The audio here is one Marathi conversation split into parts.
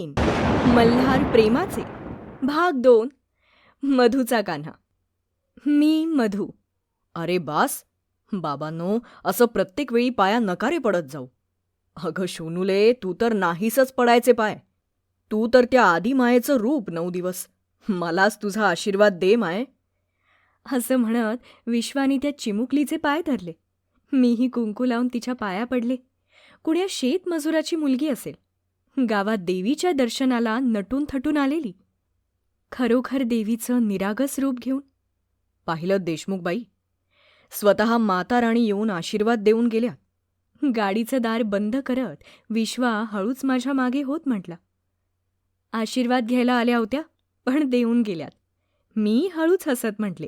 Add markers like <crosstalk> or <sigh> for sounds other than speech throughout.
तीन मल्हार प्रेमाचे. भाग दोन. मधूचा कान्हा मी मधू. अरे बास. बाबांनो असं प्रत्येक वेळी पाया नकारे पडत जाऊ. अगं शोनूले तू तर नाहीसच पडायचे पाय. तू तर त्या आधी मायेचं रूप नऊ दिवस. मलाच तुझा आशीर्वाद दे माय. असं म्हणत विश्वाने त्या चिमुकलीचे पाय धरले. मीही कुंकू लावून तिच्या पाया पडले. कुण्या शेतमजुराची मुलगी असेल. गावात देवीच्या दर्शनाला नटून थटून आलेली. खरोखर देवीचं निरागस रूप घेऊन. पाहिलं देशमुखबाई. स्वतः माता राणी येऊन आशीर्वाद देऊन गेल्या. गाडीचं दार बंद करत विश्वा हळूच माझ्या मागे होत म्हटला. आशीर्वाद घ्यायला आल्या होत्या पण देऊन गेल्यात. मी हळूच हसत म्हटले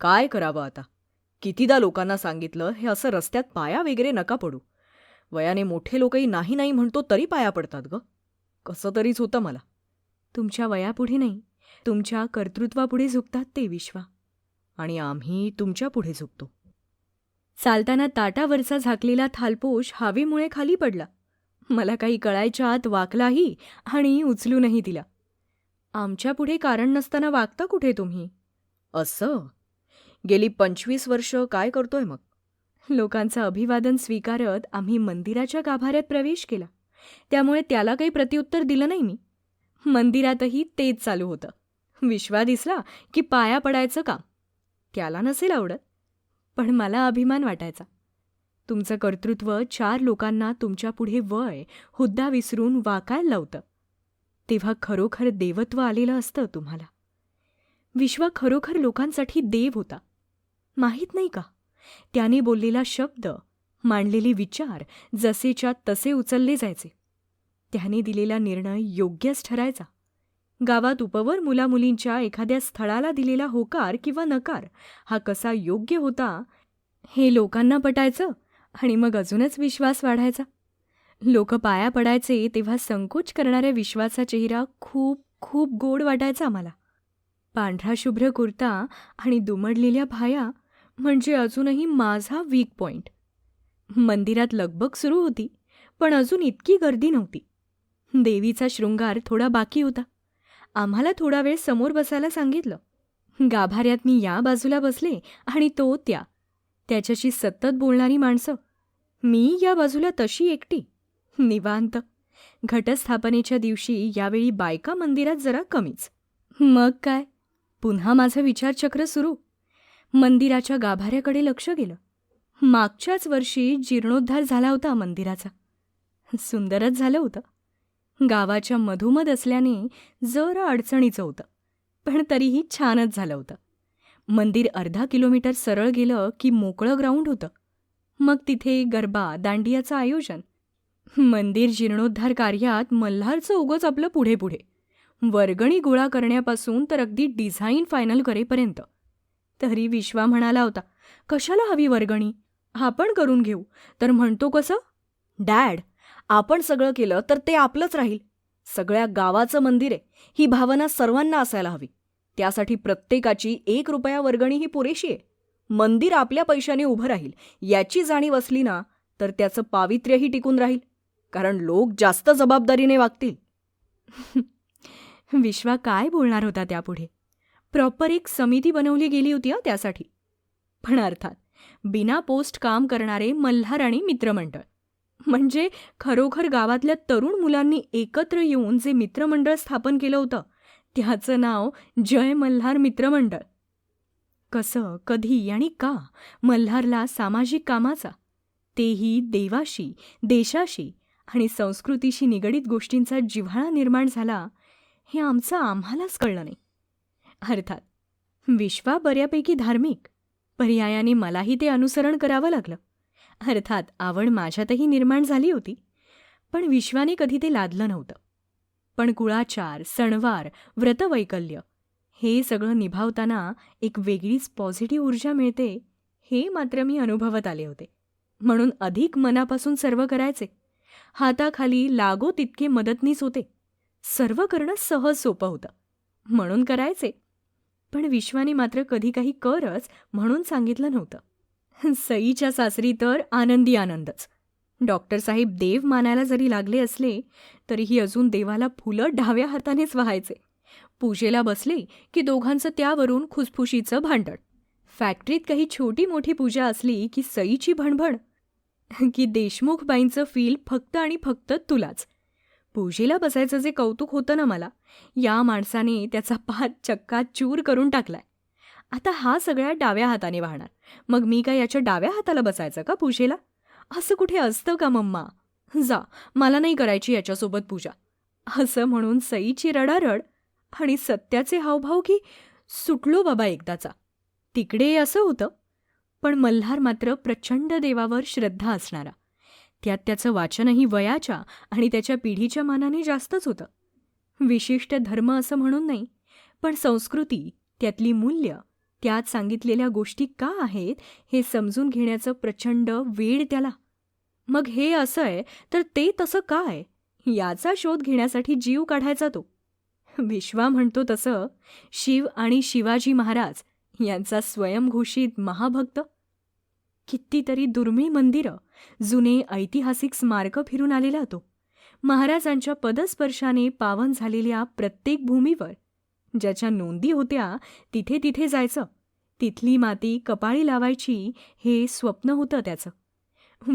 काय करावं आता? कितीदा लोकांना सांगितलं हे असं रस्त्यात पाया वगैरे नका पडू. वयाने मोठे लोकही नाही नाही म्हणतो तरी पाया पडतात ग. कसं तरीच होतं मला. तुमच्या वयापुढे नाही तुमच्या कर्तृत्वापुढे झुकतात ते विश्वा. आणि आम्ही तुमच्यापुढे झुकतो. चालताना ताटावरचा झाकलेला थालपोश हवेमुळे खाली पडला. मला काही कळायच्या आत वाकलाही आणि उचलूनही दिला. आमच्या पुढे कारण नसताना वागता कुठे तुम्ही? असं. गेली पंचवीस वर्ष काय करतोय मग? लोकांचं अभिवादन स्वीकारत आम्ही मंदिराच्या गाभाऱ्यात प्रवेश केला. त्यामुळे त्याला काही प्रत्युत्तर दिलं नाही मी. मंदिरातही तेच चालू होतं. विश्वा दिसला की पाया पडायचं काम. त्याला नसेल आवडत. पण मला अभिमान वाटायचा. तुमचं कर्तृत्व चार लोकांना तुमच्यापुढे वय हुद्दा विसरून वाकायला लावतं. तेव्हा खरोखर देवत्व आलेलं असतं तुम्हाला. विश्वा खरोखर लोकांसाठी देव होता. माहीत नाही का? त्याने बोललेला शब्द मांडलेले विचार जसेच्या तसे उचलले जायचे. त्याने दिलेला निर्णय योग्यच ठरायचा. गावात उपवर मुलामुलींच्या एखाद्या स्थळाला दिलेला होकार किंवा नकार हा कसा योग्य होता हे लोकांना पटायचं आणि मग अजूनच विश्वास वाढायचा. लोक पाया पडायचे तेव्हा संकोच करणाऱ्या विश्वाचा चेहरा खूप खूप गोड वाटायचा आम्हाला. पांढरा शुभ्र कुर्ता आणि दुमडलेल्या भाया म्हणजे अजूनही माझा वीक पॉइंट मंदिरात लगबग सुरू होती पण अजून इतकी गर्दी नव्हती. देवीचा शृंगार थोडा बाकी होता. आम्हाला थोडा वेळ समोर बसायला सांगितलं. गाभाऱ्यात मी या बाजूला बसले आणि तो त्या. त्याच्याशी सतत बोलणारी माणसं. मी या बाजूला तशी एकटी. निवांत. घटस्थापनेच्या दिवशी यावेळी बायका मंदिरात जरा कमीच. मग काय? पुन्हा माझं विचारचक्र सुरू. मंदिराच्या गाभाऱ्याकडे लक्ष गेलं. मागच्याच वर्षी जीर्णोद्धार झाला होता मंदिराचा. सुंदरच झालं होतं. गावाच्या मधोमध असल्याने जरा अडचणीचं होतं पण तरीही छानच झालं होतं. मंदिर अर्धा किलोमीटर सरळ गेलं की मोकळं ग्राउंड होतं. मग तिथे गरबा दांडियाचं आयोजन. मंदिर जीर्णोद्धार कार्यात मल्हारचं उगच आपलं पुढे पुढे वर्गणी गोळा करण्यापासून तर अगदी डिझाईन फायनल करेपर्यंत. तरी विश्वा म्हणाला होता कशाला हवी वर्गणी? आपण करून घेऊ. तर म्हणतो कसं? डॅड आपण सगळं केलं तर ते आपलंच राहील. सगळ्या गावाचं मंदिर आहे ही भावना सर्वांना असायला हवी. त्यासाठी प्रत्येकाची एक रुपया वर्गणी ही पुरेशी आहे. मंदिर आपल्या पैशाने उभं राहील याची जाणीव असली ना तर त्याचं पावित्र्यही टिकून राहील कारण लोक जास्त जबाबदारीने वागतील. <laughs> विश्वा काय बोलणार होता त्यापुढे? प्रॉपर एक समिती बनवली गेली होती हं त्यासाठी. पण अर्थात बिना पोस्ट काम करणारे मल्हार आणि मित्रमंडळ. म्हणजे खरोखर गावातल्या तरुण मुलांनी एकत्र येऊन जे मित्रमंडळ स्थापन केलं होतं त्याचं नाव जय मल्हार मित्रमंडळ. कसं कधी आणि का मल्हारला सामाजिक कामाचा तेही देवाशी देशाशी आणि संस्कृतीशी निगडीत गोष्टींचा जिव्हाळा निर्माण झाला हे आमचं आम्हालाच कळलं नाही. अर्थात विश्वा बऱ्यापैकी धार्मिक. पर्यायाने मलाही ते अनुसरण करावं लागलं. अर्थात आवड माझ्यातही निर्माण झाली होती पण विश्वाने कधी ते लादलं नव्हतं. पण कुळाचार सणवार व्रतवैकल्य हे सगळं निभावताना एक वेगळीच पॉझिटिव्ह ऊर्जा मिळते हे मात्र मी अनुभवत आले होते. म्हणून अधिक मनापासून सर्व करायचे. हाताखाली लागो तितके मदतनीस होते. सर्व करणं सहज सोपं होतं. म्हणून करायचे. पण विश्वाने मात्र कधी काही करच म्हणून सांगितलं नव्हतं. सईच्या सासरी तर आनंदी आनंदच. डॉक्टर साहेब देव मानायला जरी लागले असले तरीही अजून देवाला फुलं डाव्या हातानेच व्हायचे. पूजेला बसले की दोघांचं त्यावरून खुसफुशीचं भांडण. फॅक्टरीत काही छोटी मोठी पूजा असली की सईची भणभण. की देशमुखबाईंचं फील फक्त आणि फक्त तुलाच. पूजेला बसायचं जे कौतुक होतं ना मला या माणसाने त्याचा पात चक्का चूर करून टाकलाय. आता हा सगळ्या डाव्या हाताने वाहणार. मग मी काय याच्या डाव्या हाताला बसायचं का पूजेला? असं कुठे असतं का मम्मा? जा मला नाही करायची याच्यासोबत पूजा. असं म्हणून सईची रडारड आणि सत्याचे हावभाव की सुटलो बाबा एकदाचा. तिकडे असं होतं. पण मल्हार मात्र प्रचंड देवावर श्रद्धा असणारा. त्यात त्याचं वाचनही वयाच्या आणि त्याच्या पिढीच्या मानाने जास्तच होतं. विशिष्ट धर्म असं म्हणून नाही पण संस्कृती त्यातली मूल्य त्यात सांगितलेल्या गोष्टी का आहेत हे समजून घेण्याचं प्रचंड वेळ त्याला. मग हे असं आहे तर ते तसं काय याचा शोध घेण्यासाठी जीव काढायचा तो. विश्वा म्हणतो तसं शिव आणि शिवाजी महाराज यांचा स्वयंघोषित महाभक्त कितीतरी दुर्मिळ मंदिरं जुने ऐतिहासिक स्मारकं फिरून आलेला तो. महाराजांच्या पदस्पर्शाने पावन झालेल्या प्रत्येक भूमीवर ज्याच्या नोंदी होत्या तिथे तिथे जायचं तिथली माती कपाळी लावायची हे स्वप्न होतं त्याचं.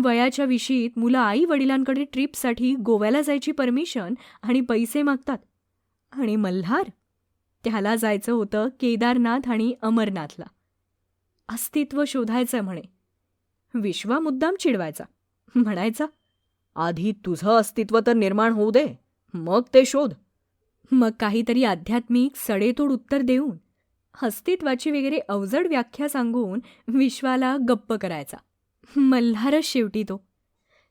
वयाच्या विशीत मुलं आई वडिलांकडे ट्रिपसाठी गोव्याला जायची परमिशन आणि पैसे मागतात. आणि मल्हार? त्याला जायचं होतं केदारनाथ आणि अमरनाथला. अस्तित्व शोधायचं म्हणे. विश्वा मुद्दाम चिडवायचा. म्हणायचा आधी तुझं अस्तित्व तर निर्माण होऊ दे मग ते शोध. मग काहीतरी आध्यात्मिक सडेतोड उत्तर देऊन अस्तित्वाची वगैरे अवजड व्याख्या सांगून विश्वाला गप्प करायचा. मल्हारच शेवटी तो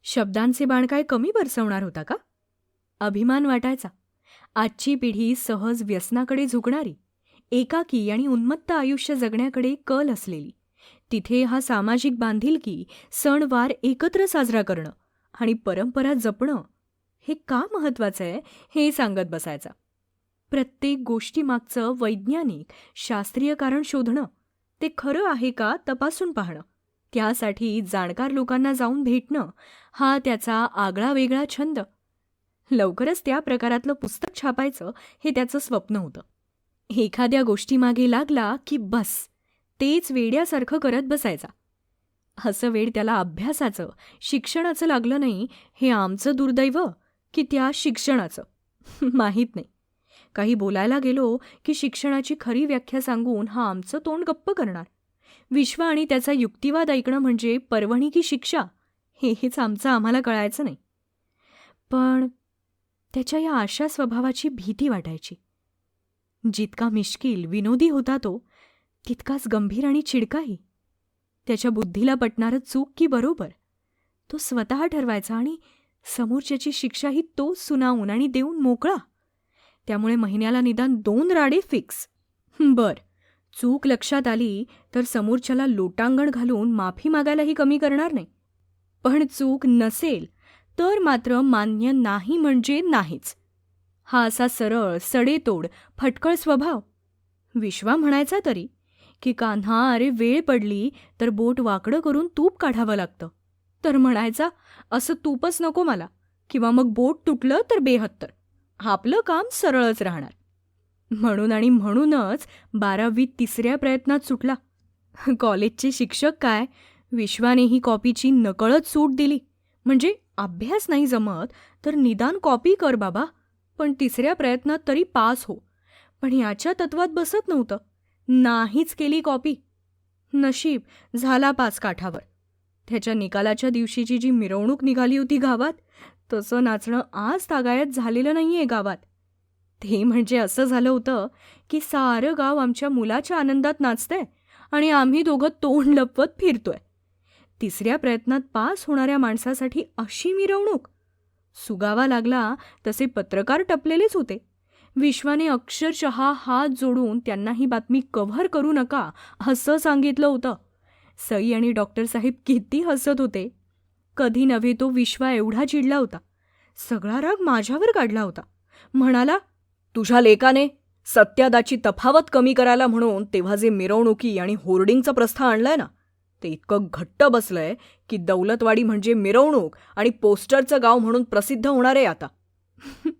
शब्दांचे बाण काय कमी बरसवणार होता का? अभिमान वाटायचा. आजची पिढी सहज व्यसनाकडे झुकणारी एकाकी आणि उन्मत्त आयुष्य जगण्याकडे कल असलेली. तिथे हा सामाजिक बांधिलकी सणवार एकत्र साजरा करणं आणि परंपरा जपणं हे का महत्त्वाचं आहे हे सांगत बसायचा. प्रत्येक गोष्टीमागचं वैज्ञानिक शास्त्रीय कारण शोधणं ते खरं आहे का तपासून पाहणं त्यासाठी जाणकार लोकांना जाऊन भेटणं हा त्याचा आगळा वेगळा छंद. लवकरच त्या प्रकारातलं पुस्तक छापायचं हे त्याचं स्वप्न होतं. एखाद्या गोष्टीमागे लागला की बस! तेच वेड्यासारखं करत बसायचा. असं वेळ त्याला अभ्यासाचं शिक्षणाचं लागलं नाही हे आमचं दुर्दैव की त्या शिक्षणाचं? माहीत नाही. काही बोलायला गेलो की शिक्षणाची खरी व्याख्या सांगून हा आमचं तोंड गप्प करणार. विश्व आणि त्याचा युक्तिवाद ऐकणं म्हणजे पर्वणी की शिक्षा? हे हेच आमचं आम्हाला कळायचं नाही. पण त्याच्या या आशा स्वभावाची भीती वाटायची. जितका मिश्किल विनोदी होता तो तितकाच गंभीर आणि चिडकाही. त्याच्या बुद्धीला पटणारं चूक की बरोबर? तो स्वतः ठरवायचा आणि समोरच्याची शिक्षाही तो सुनावून आणि देऊन मोकळा. त्यामुळे महिन्याला निदान दोन राडे फिक्स. बर चूक लक्षात आली तर समोरच्याला लोटांगण घालून माफी मागायलाही कमी करणार नाही. पण चूक नसेल तर मात्र मान्य नाही म्हणजे नाहीच. हा असा सरळ सडेतोड फटकळ स्वभाव. विश्वा म्हणायचा तरी. की कान्हा अरे वेळ पडली तर बोट वाकडं करून तूप काढावं लागतं. तर म्हणायचा असं तूपच नको मला किंवा मग बोट तुटलं तर बेहत्तर. आपलं काम सरळच राहणार. म्हणून आणि म्हणूनच बारावीत तिसऱ्या प्रयत्नात सुटला. कॉलेजचे शिक्षक काय? विश्वाने ही कॉपीची नकळत सूट दिली. म्हणजे अभ्यास नाही जमत तर निदान कॉपी कर बाबा. पण तिसऱ्या प्रयत्नात तरी पास हो. पण याच्या तत्वात बसत नव्हतं. नाहीच केली कॉपी. नशीब झाला पाच काठावर. त्याच्या निकालाच्या दिवशीची जी मिरवणूक निघाली होती गावात तसं नाचणं आज तागायत झालेलं नाहीये गावात. ते म्हणजे असं झालं होतं की सारं गाव आमच्या मुलाच्या आनंदात नाचतंय आणि आम्ही दोघं तोंड लपवत फिरतोय. तिसऱ्या प्रयत्नात पास होणाऱ्या माणसासाठी अशी मिरवणूक. सुगावा लागला तसे पत्रकार टपलेलेच होते. विश्वाने अक्षरशः हात जोडून त्यांना ही बातमी कव्हर करू नका असं सांगितलं होतं. सई आणि डॉक्टर साहेब किती हसत होते. कधी नव्हे तो विश्वा एवढा चिडला होता. सगळा राग माझ्यावर काढला होता. म्हणाला तुझ्या लेकाने सत्यादाची तफावत कमी करायला म्हणून तेव्हा जे मिरवणुकी आणि होर्डिंगचा प्रस्था आणलाय ना ते इतकं घट्ट बसलंय की दौलतवाडी म्हणजे मिरवणूक आणि पोस्टरचं गाव म्हणून प्रसिद्ध होणार आहे आता. <laughs>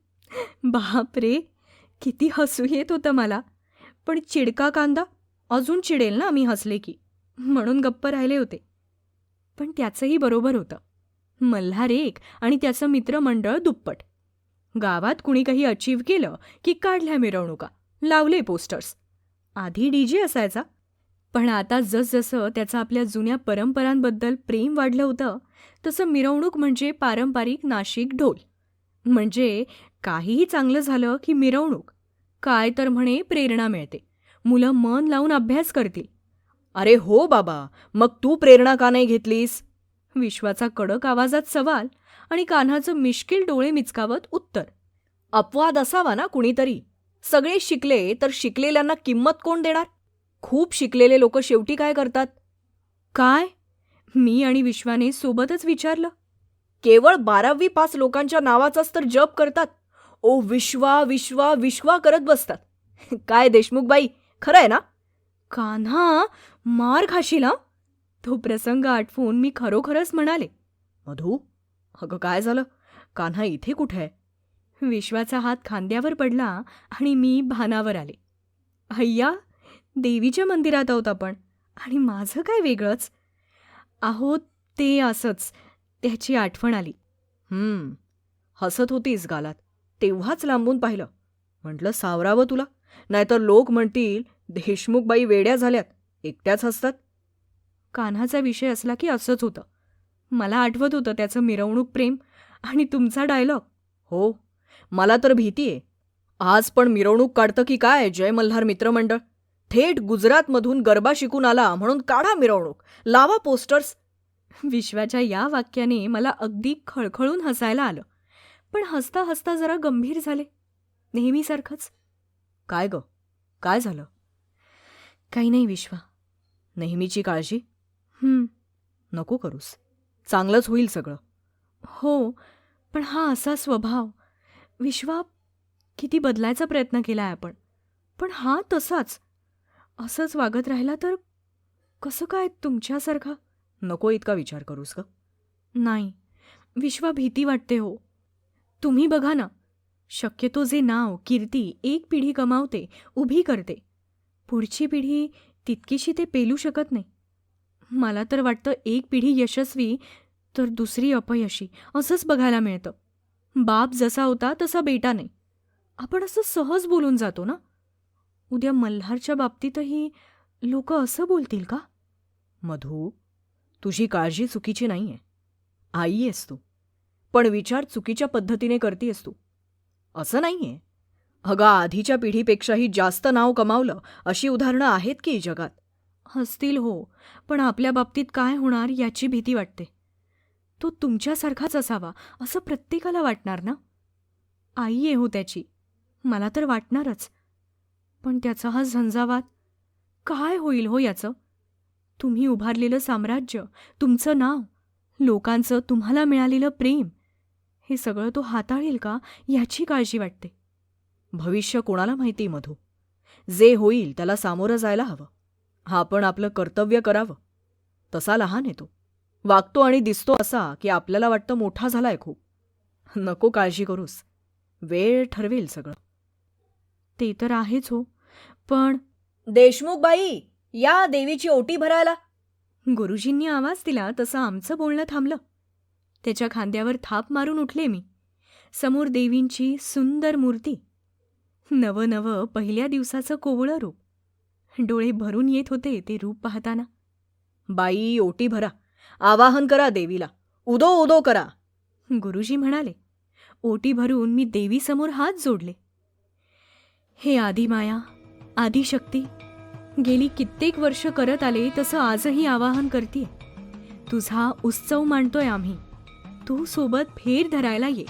बापरे! किती हसू येत होतं मला. पण चिडका कांदा अजून चिडेल ना मी हसले की. म्हणून गप्प राहिले होते. पण त्याचंही बरोबर होतं. मल्हार एक आणि त्याचं मित्रमंडळ दुप्पट. गावात कुणी काही अचीव केलं की काढल्या मिरवणुका. लावले पोस्टर्स आधी डी जे असायचा. पण आता जसजसं त्याचं आपल्या जुन्या परंपरांबद्दल प्रेम वाढलं होतं तसं मिरवणूक म्हणजे पारंपरिक नाशिक ढोल. म्हणजे काहीही चांगलं झालं की मिरवणूक. काय तर म्हणे प्रेरणा मिळते. मुलं मन लावून अभ्यास करतील. अरे हो बाबा मग तू प्रेरणा का नाही घेतलीस? विश्वाचा कडक आवाजात सवाल आणि कान्हाचं मिश्किल डोळे मिचकावत उत्तर. अपवाद असावा ना कुणीतरी. सगळे शिकले तर शिकलेल्यांना किंमत कोण देणार? खूप शिकलेले लोक शेवटी काय करतात? काय? मी आणि विश्वाने सोबतच विचारलं. केवळ बारावी पास लोकांच्या नावाचाच तर जप करतात. ओ विश्वा विश्वा विश्वा करत बसतात. काय देशमुखबाई खरं आहे ना? कान्हा मार खाशील हा? तो प्रसंग आठवून मी खरोखरच म्हणाले. मधू अगं काय झालं? कान्हा इथे कुठे आहे? विश्वाचा हात खांद्यावर पडला आणि मी भानावर आले. अय्या देवीच्या मंदिरात आहोत आपण. आणि माझं काय वेगळंच? आहो ते असंच. त्याची आठवण आली. हम्म हसत होतीस गालात. तेव्हाच लांबून पाहिलं. म्हटलं सावरावं तुला? नाहीतर लोक म्हणतील देशमुखबाई वेड्या झाल्यात. एकट्याच हसतात. कान्हाचा विषय असला की असंच होतं. मला आठवत होतं त्याचं मिरवणूक प्रेम आणि तुमचा डायलॉग. हो मला तर भीती आहे. आज पण मिरवणूक काढतं की काय जय मल्हार मित्रमंडळ? थेट गुजरातमधून गरबा शिकून आला म्हणून काढा मिरवणूक. लावा पोस्टर्स. विश्वाच्या या वाक्याने मला अगदी खळखळून हसायला आलं. पण हसता हसता जरा गंभीर झाले. नेहमीसारखंच. काय ग? काय झालं? काही नाही विश्वा. नेहमीची काळजी. नको करूस. चांगलंच होईल सगळं. हो पण हा असा स्वभाव. विश्वा किती बदलायचा प्रयत्न केला आहे आपण. पण हा तसाच. असंच वागत राहिला तर कसं काय तुमच्यासारखा नको इतका विचार करूस ग. नाही विश्वा भीती वाटते हो. तुम्ही बघा ना शक्यतो जे नाव कीर्ती एक पिढी कमावते उभी करते. पुढची पिढी तितकीशी ते पेलू शकत नाही. मला तर वाटतं एक पिढी यशस्वी तर दुसरी अपयशी असंच बघायला मिळतं. बाप जसा होता तसा बेटा नाही. आपण असं सहज बोलून जातो ना? उद्या मल्हारच्या बाबतीतही लोक असं बोलतील का? मधू तुझी काळजी चुकीची नाहीये. आई आहेस तू. पण विचार चुकीच्या पद्धतीने करतीयस तू. असं नाहीये. अगं आधीच्या पिढीपेक्षाही जास्त नाव कमावलं अशी उदाहरणं आहेत की जगात? हसतील हो पण आपल्या बाबतीत काय होणार याची भीती वाटते. तो तुमच्यासारखाच असावा असं प्रत्येकाला वाटणार ना? आई आहे हो त्याची. मला तर वाटणारच. पण त्याचा हा झंझावात काय होईल हो याचं? तुम्ही उभारलेलं साम्राज्य तुमचं नाव लोकांचं तुम्हाला मिळालेलं प्रेम हे सगळं तो हाताळेल का याची काळजी वाटते. भविष्य कोणाला माहिती मधू? जे होईल त्याला सामोरं जायला हवं. हा आपण आपलं कर्तव्य करावं. तसा लहान आहे तो. वागतो आणि दिसतो असा की आपल्याला वाटतं मोठा झालाय खूप. नको काळजी करूस. वेळ ठरवेल सगळं. ते तर आहेच हो. पण देशमुख बाई या देवीची ओटी भरायला? गुरुजींनी आवाज दिला तसं आमचं बोलणं थांबलं. त्याच्या खांद्यावर थाप मारून उठले मी. समोर देवींची सुंदर मूर्ती. नवनवं पहिल्या दिवसाचं कोवळं रूप. डोळे भरून येत होते ते रूप पाहताना. बाई ओटी भरा. आवाहन करा देवीला. उदो उदो करा. गुरुजी म्हणाले. ओटी भरून मी देवीसमोर हात जोडले. हे आदिमाया आदिशक्ती गेली कित्येक वर्ष करत आले तसं आजही आवाहन करते तुझा उत्सव मांडतोय आम्ही. तू सोबत फेर धरायला ये.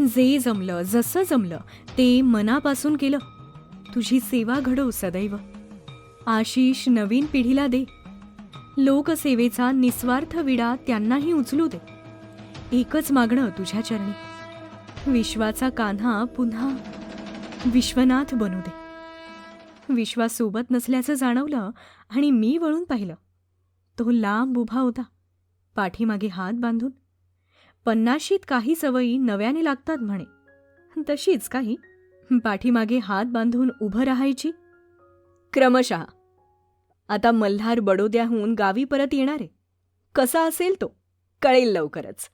जे जमलं जसं जमलं ते मनापासून केलं. तुझी सेवा घडव सदैव. आशिष नवीन पिढीला दे. लोकसेवेचा निस्वार्थ विडा त्यांनाही उचलू दे. एकच मागणं तुझ्या चरणी. विश्वाचा कान्हा पुन्हा विश्वनाथ बनू दे. विश्वास सोबत नसल्याचं जाणवलं आणि मी वळून पाहिलं. तो लांब उभा होता पाठीमागे हात बांधून. पन्नाशीत काही सवयी नव्याने लागतात म्हणे. तशीच काही पाठीमागे हात बांधून उभं राहायची. क्रमशः आता मल्हार बडोद्याहून गावी परत येणारे. कसा असेल तो कळेल लवकरच.